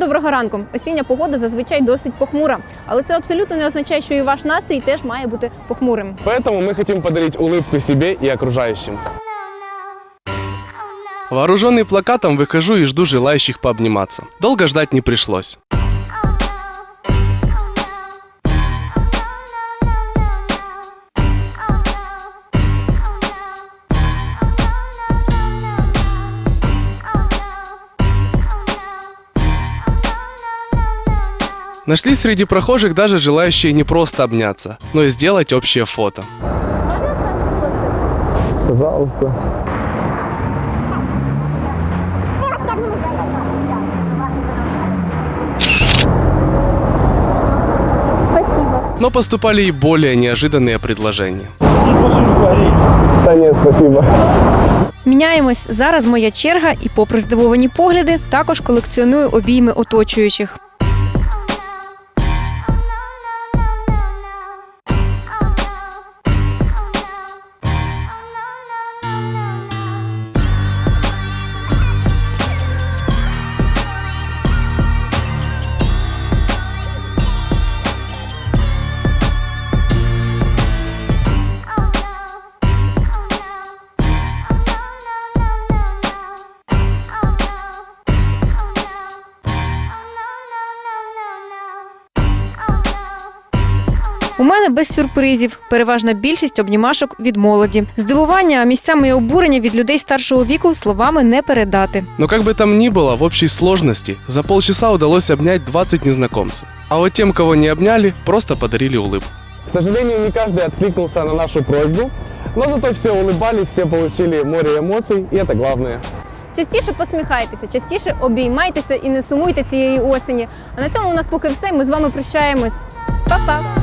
Доброго ранку. Осіння погода зазвичай досить похмура, але це абсолютно не означає, що і ваш настрій теж має бути похмурим. Поэтому мы хотим подарить улыбку себе и окружающим. Вооруженный плакатом выхожу и жду желающих пообниматься. Долго ждать не пришлось. Нашлись среди прохожих даже желающие не просто обняться, но и сделать общее фото. Пожалуйста. Но поступали и более неожиданные предложения. Да нет, спасибо. Міняємось. Зараз моя черга, і, попри здивовані погляди, також колекціоную обійми оточуючих. У мене без сюрпризів. Переважна більшість обнімашок від молоді. Здивування, а місцями і обурення від людей старшого віку словами не передати. Но как бы там ни было, в общей сложности за полчаса удалось обнять 20 незнакомцев. А вот тем, кого не обняли, просто подарили улыбку. К сожалению, не каждый откликнулся на нашу просьбу, но зато все улыбались, все получили море эмоций, и это главное. Частіше посміхайтеся, частіше обіймайтеся і не сумуйте цієї осені. А на цьому у нас поки все. Ми з вами прощаємось. Па-па!